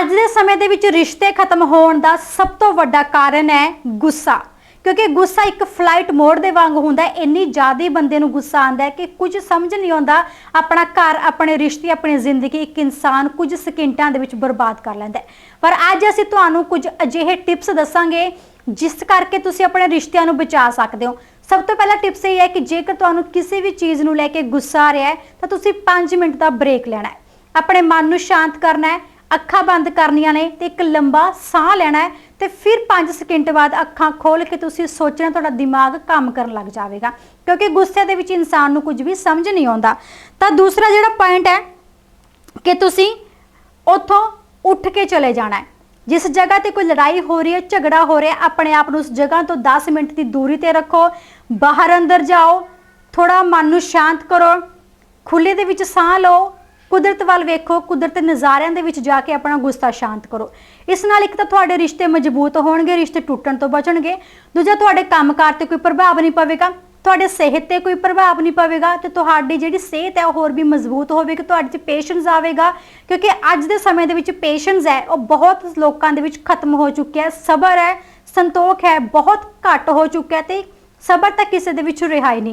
ਅੱਜ ਦੇ ਸਮੇਂ ਦੇ ਵਿੱਚ ਰਿਸ਼ਤੇ ਖਤਮ ਹੋਣ ਦਾ ਸਭ ਤੋਂ ਵੱਡਾ ਕਾਰਨ ਹੈ ਗੁੱਸਾ। ਕਿਉਂਕਿ ਗੁੱਸਾ ਇੱਕ ਫਲਾਈਟ ਮੋਡ ਦੇ ਵਾਂਗ ਹੁੰਦਾ ਹੈ। ਇੰਨੀ ਜ਼ਿਆਦਾ ਬੰਦੇ ਨੂੰ ਗੁੱਸਾ ਆਉਂਦਾ ਹੈ ਕਿ ਕੁਝ ਸਮਝ ਨਹੀਂ ਆਉਂਦਾ। ਆਪਣਾ ਘਰ, ਆਪਣੇ ਰਿਸ਼ਤੇ, ਆਪਣੀ ਜ਼ਿੰਦਗੀ ਇੱਕ ਇਨਸਾਨ ਕੁਝ ਸਕਿੰਟਾਂ ਦੇ ਵਿੱਚ ਬਰਬਾਦ ਕਰ ਲੈਂਦਾ ਹੈ। ਪਰ ਅੱਜ ਅਸੀਂ ਤੁਹਾਨੂੰ ਕੁਝ ਅਜਿਹੇ ਟਿਪਸ ਦੱਸਾਂਗੇ, ਜਿਸ ਕਰਕੇ ਤੁਸੀਂ ਆਪਣੇ ਰਿਸ਼ਤਿਆਂ ਨੂੰ ਬਚਾ ਸਕਦੇ ਹੋ। ਸਭ ਤੋਂ ਪਹਿਲਾ ਟਿਪਸ ਇਹ ਹੈ ਕਿ ਜੇਕਰ ਤੁਹਾਨੂੰ ਕਿਸੇ ਵੀ ਚੀਜ਼ ਨੂੰ ਲੈ ਕੇ ਗੁੱਸਾ ਆ ਰਿਹਾ ਹੈ, ਤਾਂ ਤੁਸੀਂ 5 ਮਿੰਟ ਦਾ ਬ੍ਰੇਕ ਲੈਣਾ ਹੈ। ਆਪਣੇ ਮਨ ਨੂੰ ਸ਼ਾਂਤ ਕਰਨਾ ਹੈ। ਅੱਖਾਂ ਬੰਦ ਕਰਨੀਆਂ ਨੇ ਤੇ ਇੱਕ ਲੰਬਾ ਸਾਹ ਲੈਣਾ ਹੈ ਤੇ ਫਿਰ 5 ਸਕਿੰਟ ਬਾਅਦ ਅੱਖਾਂ ਖੋਲ ਕੇ ਤੁਸੀਂ ਸੋਚਣਾ ਤੁਹਾਡਾ ਦਿਮਾਗ ਕੰਮ ਕਰਨ ਲੱਗ ਜਾਵੇਗਾ। ਕਿਉਂਕਿ ਗੁੱਸੇ ਦੇ ਵਿੱਚ ਇਨਸਾਨ ਨੂੰ ਕੁਝ ਵੀ ਸਮਝ ਨਹੀਂ ਆਉਂਦਾ। ਤਾਂ ਦੂਸਰਾ ਜਿਹੜਾ ਪੁਆਇੰਟ ਹੈ ਕਿ ਤੁਸੀਂ ਉੱਥੋਂ ਉੱਠ ਕੇ ਚਲੇ ਜਾਣਾ ਹੈ। ਜਿਸ ਜਗ੍ਹਾ ਤੇ ਕੋਈ ਲੜਾਈ ਹੋ ਰਹੀ ਹੈ, ਝਗੜਾ ਹੋ ਰਿਹਾ ਆਪਣੇ ਆਪ ਨੂੰ ਉਸ ਜਗ੍ਹਾ ਤੋਂ 10 ਮਿੰਟ ਦੀ ਦੂਰੀ ਤੇ ਰੱਖੋ। ਬਾਹਰ ਅੰਦਰ ਜਾਓ ਥੋੜਾ ਮਨ ਨੂੰ ਸ਼ਾਂਤ ਕਰੋ। ਖੁੱਲੇ ਦੇ ਵਿੱਚ ਸਾਹ ਲਓ। ਕੁਦਰਤ ਵੱਲ ਵੇਖੋ, ਕੁਦਰਤ ਨਜ਼ਾਰਿਆਂ ਦੇ ਵਿੱਚ ਜਾ ਕੇ ਆਪਣਾ ਗੁੱਸਾ ਸ਼ਾਂਤ ਕਰੋ। ਇਸ ਨਾਲ ਇੱਕ ਤਾਂ ਤੁਹਾਡੇ ਰਿਸ਼ਤੇ ਮਜ਼ਬੂਤ ਹੋਣਗੇ, ਰਿਸ਼ਤੇ ਟੁੱਟਣ ਤੋਂ ਬਚਣਗੇ। ਦੂਜਾ, ਤੁਹਾਡੇ ਕੰਮਕਾਰ ਤੇ ਕੋਈ ਪ੍ਰਭਾਵ ਨਹੀਂ ਪਵੇਗਾ। ਤੁਹਾਡੇ ਸਿਹਤ ਤੇ ਕੋਈ ਪ੍ਰਭਾਵ ਨਹੀਂ ਪਵੇਗਾ ਤੇ ਤੁਹਾਡੀ ਜਿਹੜੀ ਸਿਹਤ ਹੈ ਉਹ ਹੋਰ ਵੀ ਮਜ਼ਬੂਤ ਹੋਵੇਗੀ, ਤੁਹਾਡੇ 'ਚ ਪੇਸ਼ੈਂਸ ਆਵੇਗਾ। ਕਿਉਂਕਿ ਅੱਜ ਦੇ ਸਮੇਂ ਦੇ ਵਿੱਚ ਪੇਸ਼ੈਂਸ ਹੈ, ਉਹ ਬਹੁਤ ਲੋਕਾਂ ਦੇ ਵਿੱਚ ਖਤਮ ਹੋ ਚੁੱਕਿਆ ਹੈ। ਸਬਰ ਹੈ, ਸੰਤੋਖ ਹੈ, ਬਹੁਤ ਘੱਟ ਹੋ ਚੁੱਕਿਆ ਤੇ ਸਬਰ ਤਾਂ ਕਿਸੇ ਦੇ ਵਿੱਚ ਰਿਹਾਈ ਨਹੀਂ।